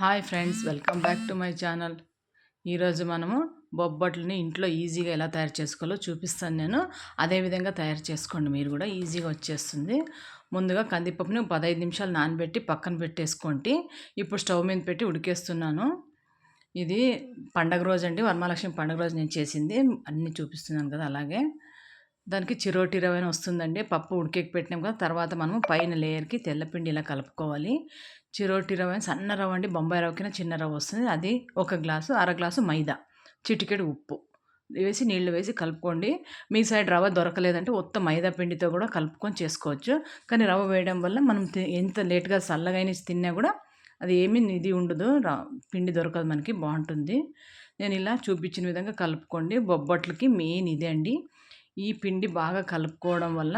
Hi friends welcome back to my channel. ఈరోజు మనము బొబ్బట్లని ఇంట్లో ఈజీగా ఎలా తయారు చేసుకోవాలో చూపిస్తాను నేను. అదేవిధంగా తయారు చేసుకోండి మీరు కూడా ఈజీగా వచ్చేస్తుంది. ముందుగా కందిపప్పుని పదహైదు నిమిషాలు నానబెట్టి పక్కన పెట్టేసుకోండి. ఇప్పుడు స్టవ్ మీద పెట్టి ఉడికేస్తున్నాను. ఇది పండగ రోజు అండి వరమహాలక్ష్మి పండగ రోజు నేను చేసింది. అన్నీ చూపిస్తున్నాను కదా అలాగే. దానికి చిరోటి రవ్వ వస్తుందండి. పప్పు ఉడికేకి పెట్టినాం కదా తర్వాత మనము పైన లేయర్కి తెల్లపిండి ఇలా కలుపుకోవాలి. చిరోటి రవ్వ సన్న రవ్వ అండి బొంబాయి రవ్వకిన చిన్న రవ్వ వస్తుంది. అది ఒక గ్లాసు అర గ్లాసు మైదా చిటికెడు ఉప్పు. వేసి నీళ్ళు వేసి కలుపుకోండి. మీ సైడ్ రవ్వ దొరకలేదంటే ఉత్త మైదా పిండితో కూడా కలుపుకొని చేసుకోవచ్చు. కానీ రవ్వ వేయడం వల్ల మనం ఎంత లేట్గా చల్లగా తిన్నా కూడా అది ఏమీ ఇది ఉండదు. పిండి దొరకదు మనకి బాగుంటుంది. నేను ఇలా చూపించిన విధంగా కలుపుకోండి. బొబ్బట్లకి మెయిన్ ఇదే అండి. ఈ పిండి బాగా కలుపుకోవడం వల్ల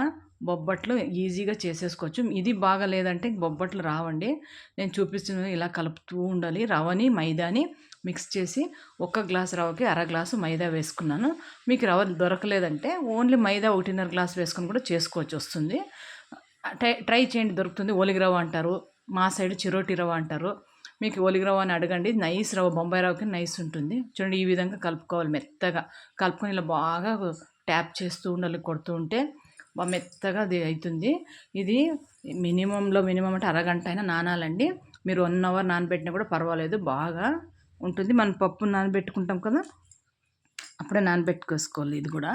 బొబ్బట్లు ఈజీగా చేసేసుకోవచ్చు. ఇది బాగా లేదంటే బొబ్బట్లు రావండి. నేను చూపిస్తున్న ఇలా కలుపుతూ ఉండాలి. రవ్వని మైదాని మిక్స్ చేసి ఒక గ్లాస్ రవ్వకి అర గ్లాసు మైదా వేసుకున్నాను. మీకు రవ్వ దొరకలేదంటే ఓన్లీ మైదా ఒకటిన్నర గ్లాస్ వేసుకొని కూడా చేసుకోవచ్చు వస్తుంది. ట్రై ట్రై చేయండి దొరుకుతుంది. ఓలిగి రవ్వ అంటారు మా సైడ్ చిరోటి రవ్వ అంటారు. మీకు ఓలిగి రవ్వ అని అడగండి. నైస్ రవ్వ బొంబాయి రవ్వకి నైస్ ఉంటుంది. చూడండి ఈ విధంగా కలుపుకోవాలి మెత్తగా. కలుపుకొని ఇలా బాగా ట్యాప్ చేస్తూ ఉండాలి కొడుతూ ఉంటే మెత్తగా అది అవుతుంది ఇది మినిమంలో మినిమం అంటే అరగంట అయినా నానాలండి. మీరు వన్ అవర్ నానబెట్టినా కూడా పర్వాలేదు బాగా ఉంటుంది. మనం పప్పు నానబెట్టుకుంటాం కదా అప్పుడే నానబెట్టుకోసుకోవాలి ఇది కూడా.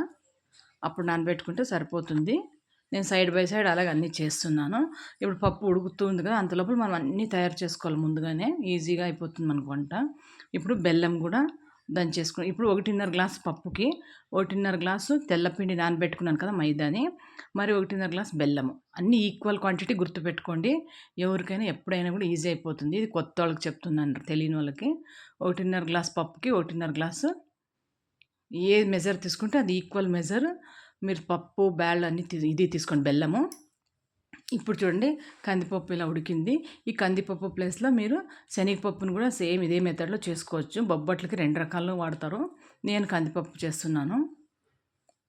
అప్పుడు నానబెట్టుకుంటే సరిపోతుంది. నేను సైడ్ బై సైడ్ అలాగే అన్నీ చేస్తున్నాను. ఇప్పుడు పప్పు ఉడుకుతుంది కదా అంతలోపల మనం అన్నీ తయారు చేసుకోవాలి ముందుగానే. ఈజీగా అయిపోతుంది మనకు వంట. ఇప్పుడు బెల్లం కూడా దంచేసుకుని ఇప్పుడు ఒకటిన్నర గ్లాస్ పప్పుకి ఒకటిన్నర గ్లాసు తెల్లపిండి నానబెట్టుకున్నాను కదా మైదాని మరి ఒకటిన్నర గ్లాస్ బెల్లము. అన్నీ ఈక్వల్ క్వాంటిటీ గుర్తుపెట్టుకోండి. ఎవరికైనా ఎప్పుడైనా కూడా ఈజీ అయిపోతుంది. ఇది కొత్త వాళ్ళకి చెప్తున్నాను తెలియని వాళ్ళకి. ఒకటిన్నర గ్లాస్ పప్పుకి ఒకటిన్నర గ్లాసు. ఏ మెజర్ తీసుకుంటే అది ఈక్వల్ మెజర్. మీరు పప్పు బ్యాళ్ళు అన్నీ ఇది తీసుకోండి బెల్లము. ఇప్పుడు చూడండి కందిపప్పు ఇలా ఉడికింది. ఈ కందిపప్పు ప్లేస్లో మీరు శనగపప్పును కూడా సేమ్ ఇదే మెథడ్లో చేసుకోవచ్చు. బొబ్బట్లకి రెండు రకాలు వాడతారు. నేను కందిపప్పు చేస్తున్నాను.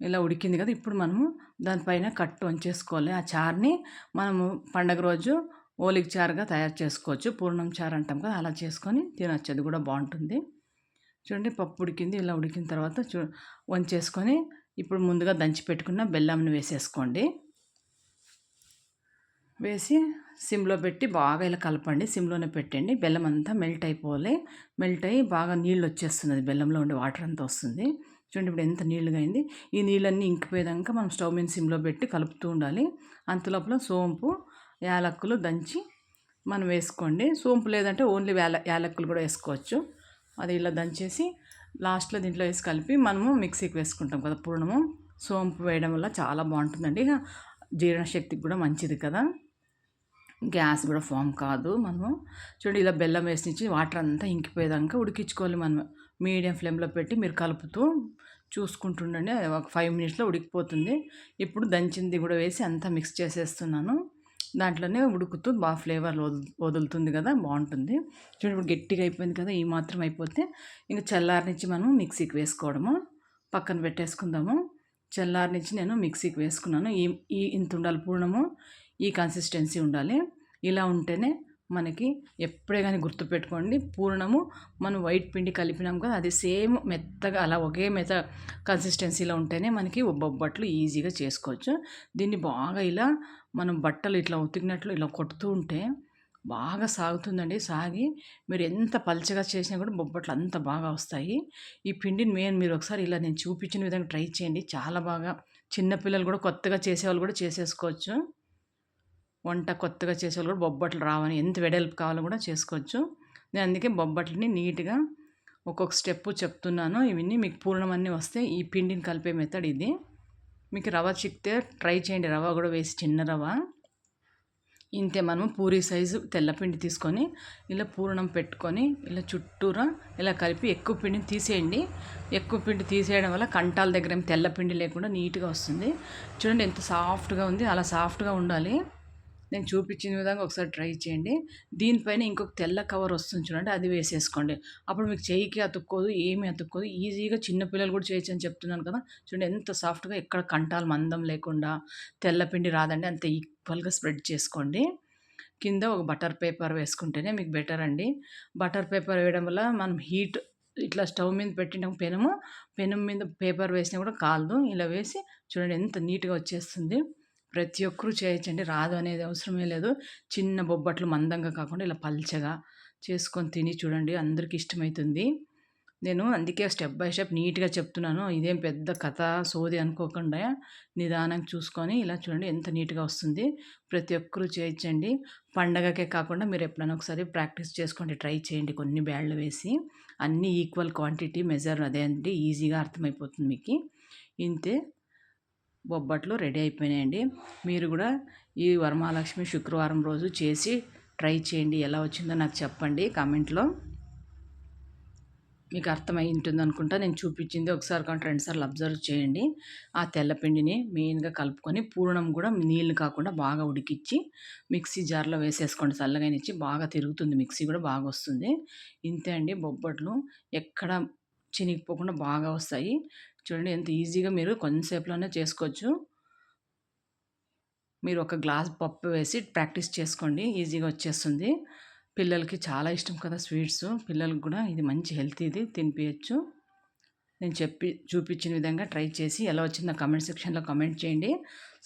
ఇలా ఉడికింది కదా ఇప్పుడు మనము దానిపైన కట్టు వంచేసుకోవాలి. ఆ చారుని మనము పండగ రోజు ఓలికి చారుగా తయారు చేసుకోవచ్చు. పూర్ణం చారు అంటాం కదా అలా చేసుకొని తినొచ్చు. అది కూడా బాగుంటుంది. చూడండి పప్పు ఉడికింది. ఇలా ఉడికిన తర్వాత చూ వంచేసుకొని ఇప్పుడు ముందుగా దంచి పెట్టుకున్న బెల్లంని వేసేసుకోండి. వేసి సిమ్లో పెట్టి బాగా ఇలా కలపండి. సిమ్లోనే పెట్టండి. బెల్లం అంతా మెల్ట్ అయిపోవాలి. మెల్ట్ అయ్యి బాగా నీళ్ళు వచ్చేస్తుంది అది బెల్లంలో ఉండే వాటర్ అంతా వస్తుంది. చూడండి ఇప్పుడు ఎంత నీళ్ళుగా అయింది. ఈ నీళ్ళన్నీ ఇంకిపోయేదాక మనం స్టవ్ మీద సిమ్లో పెట్టి కలుపుతూ ఉండాలి. అంతలోపల సోంపు యాలక్కులు దంచి మనం వేసుకోండి. సోంపు లేదంటే ఓన్లీ యాల యాలక్కులు కూడా వేసుకోవచ్చు. అది ఇలా దంచేసి లాస్ట్లో దీంట్లో వేసి కలిపి మనము మిక్సీకి వేసుకుంటాం కదా పూర్ణము. సోంపు వేయడం వల్ల చాలా బాగుంటుందండి. జీర్ణశక్తికి కూడా మంచిది కదా. గ్యాస్ కూడా ఫామ్ కాదు మనము. చూడండి ఇలా బెల్లం వేసి వాటర్ అంతా ఇంకిపోయేదాకా ఉడికించుకోవాలి మనం మీడియం ఫ్లేమ్లో పెట్టి మీరు కలుపుతూ చూసుకుంటుండండి. ఒక ఫైవ్ మినిట్స్లో ఉడికిపోతుంది. ఇప్పుడు దంచింది కూడా వేసి అంతా మిక్స్ చేసేస్తున్నాను. దాంట్లోనే ఉడుకుతూ బాగా ఫ్లేవర్ వదులుతుంది కదా బాగుంటుంది. చూడండి ఇప్పుడు గట్టిగా అయిపోయింది కదా ఈ మాత్రం అయిపోతే ఇంకా చల్లారి నుంచి మనం మిక్సీకి వేసుకోవడము. పక్కన పెట్టేసుకుందాము. చల్లారి నుంచి నేను మిక్సీకి వేసుకున్నాను. ఈ ఈ ఇంత ఉండాలి పూర్ణము. ఈ కన్సిస్టెన్సీ ఉండాలి. ఇలా ఉంటేనే మనకి ఎప్పుడే కానీ గుర్తుపెట్టుకోండి పూర్ణము మనం వైట్ పిండి కలిపినాం కదా అది సేమ్ మెత్తగా అలా ఒకే మెత్త కన్సిస్టెన్సీలో ఉంటేనే మనకి బొబ్బట్లు ఈజీగా చేసుకోవచ్చు. దీన్ని బాగా ఇలా మనం బట్టలు ఇట్లా ఉతికినట్లు ఇలా కొడుతూ ఉంటే బాగా సాగుతుందండి. సాగి మీరు ఎంత పలచగా చేసినా కూడా బొబ్బట్లు అంత బాగా వస్తాయి. ఈ పిండిని మెయిన్ మీరు ఒకసారి ఇలా నేను చూపించిన విధంగా ట్రై చేయండి. చాలా బాగా చిన్నపిల్లలు కూడా కొత్తగా చేసేవాళ్ళు కూడా చేసేసుకోవచ్చు. వంట కొత్తగా చేసే కూడా బొబ్బట్లు రావని ఎంత వెడల్పు కావాలో కూడా చేసుకోవచ్చు. నేను అందుకే బొబ్బట్లని నీట్గా ఒక్కొక్క స్టెప్ చెప్తున్నాను. ఇవన్నీ మీకు పూర్ణం అన్నీ వస్తే ఈ పిండిని కలిపే మెథడ్ ఇది. మీకు రవ చిక్తే ట్రై చేయండి. రవ్వ కూడా వేసి చిన్న రవ్వ. ఇంతే మనం పూరి సైజు తెల్లపిండి తీసుకొని ఇలా పూర్ణం పెట్టుకొని ఇలా చుట్టూరా ఇలా కలిపి ఎక్కువ పిండిని తీసేయండి. ఎక్కువ పిండి తీసేయడం వల్ల కంటాల దగ్గర ఏం తెల్లపిండి లేకుండా నీట్గా వస్తుంది. చూడండి ఎంత సాఫ్ట్గా ఉంది. అలా సాఫ్ట్గా ఉండాలి. నేను చూపించిన విధంగా ఒకసారి ట్రై చేయండి. దీనిపైన ఇంకొక తెల్ల కవర్ వస్తుంది చూడండి అది వేసేసుకోండి. అప్పుడు మీకు చెయ్యికి అతుక్కోదు ఏమీ అతుక్కోదు. ఈజీగా చిన్నపిల్లలు కూడా చేయొచ్చు అని చెప్తున్నాను కదా. చూడండి ఎంత సాఫ్ట్గా ఎక్కడ కంటాలు మందం లేకుండా తెల్లపిండి రాదండి. అంత ఈక్వల్గా స్ప్రెడ్ చేసుకోండి. కింద ఒక బటర్ పేపర్ వేసుకుంటేనే మీకు బెటర్ అండి. బటర్ పేపర్ వేయడం వల్ల మనం హీట్ ఇట్లా స్టవ్ మీద పెట్టిన పెనము పెనం మీద పేపర్ వేసినా కూడా కాలదు. ఇలా వేసి చూడండి ఎంత నీట్గా వచ్చేస్తుంది. ప్రతి ఒక్కరూ చేయొచ్చండి రాదు అనేది అవసరమే లేదు. చిన్న బొబ్బట్లు మందంగా కాకుండా ఇలా పల్చగా చేసుకొని తిని చూడండి. అందరికీ ఇష్టమవుతుంది నేను అందుకే స్టెప్ బై స్టెప్ నీట్గా చెప్తున్నాను. ఇదేం పెద్ద కథ సోది అనుకోకుండా నిదానం చూసుకొని ఇలా చూడండి ఎంత నీట్గా వస్తుంది. ప్రతి ఒక్కరూ చేయించండి. పండగకే కాకుండా మీరు ఎప్పుడైనా ఒకసారి ప్రాక్టీస్ చేసుకోండి ట్రై చేయండి. కొన్ని బ్యాళ్ళు వేసి అన్నీ ఈక్వల్ క్వాంటిటీ మెజర్ అదే అంటే ఈజీగా అర్థమైపోతుంది మీకు. ఇంతే. బొబ్బట్లు రెడీ అయిపోయినాయండి. మీరు కూడా ఈ వరమహాలక్ష్మి శుక్రవారం రోజు చేసి ట్రై చేయండి. ఎలా వచ్చిందో నాకు చెప్పండి కామెంట్లో. మీకు అర్థమై ఉంటుంది అనుకుంటా. నేను చూపించింది ఒకసారి కానీ రెండుసార్లు అబ్జర్వ్ చేయండి. ఆ తెల్లపిండిని మెయిన్గా కలుపుకొని పూర్ణం కూడా నీళ్ళు కాకుండా బాగా ఉడికిచ్చి మిక్సీ జార్లో వేసేసుకోండి. చల్లగానిచ్చి బాగా తిరుగుతుంది. మిక్సీ కూడా బాగా వస్తుంది. ఇంతే అండి బొబ్బట్లు. ఎక్కడ చినిగిపోకుండా బాగా వస్తాయి. చూడండి ఎంత ఈజీగా మీరు కొంచెంసేపులోనే చేసుకోవచ్చు. మీరు ఒక గ్లాస్ పప్పు వేసి ప్రాక్టీస్ చేసుకోండి ఈజీగా వచ్చేస్తుంది. పిల్లలకి చాలా ఇష్టం కదా స్వీట్స్. పిల్లలకు కూడా ఇది మంచి హెల్తీది ఇది తినిపించచ్చు నేను చెప్పి చూపించిన విధంగా ట్రై చేసి ఎలా వచ్చిందో కమెంట్ సెక్షన్లో కమెంట్ చేయండి.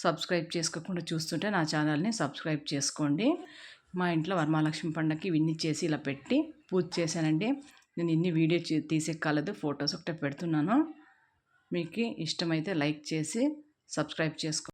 సబ్స్క్రైబ్ చేసుకోకుండా చూస్తుంటే నా ఛానల్ని సబ్స్క్రైబ్ చేసుకోండి. మా ఇంట్లో వరమహాలక్ష్మి పండగకి ఇవన్నీ చేసి ఇలా పెట్టి పూజ చేశానండి. నేను ఇన్ని వీడియో తీసే కాలేదు ఫొటోస్ ఒకటే పెడుతున్నాను. మీకు ఇష్టమైతే లైక్ చేసి సబ్స్క్రైబ్ చేసుకో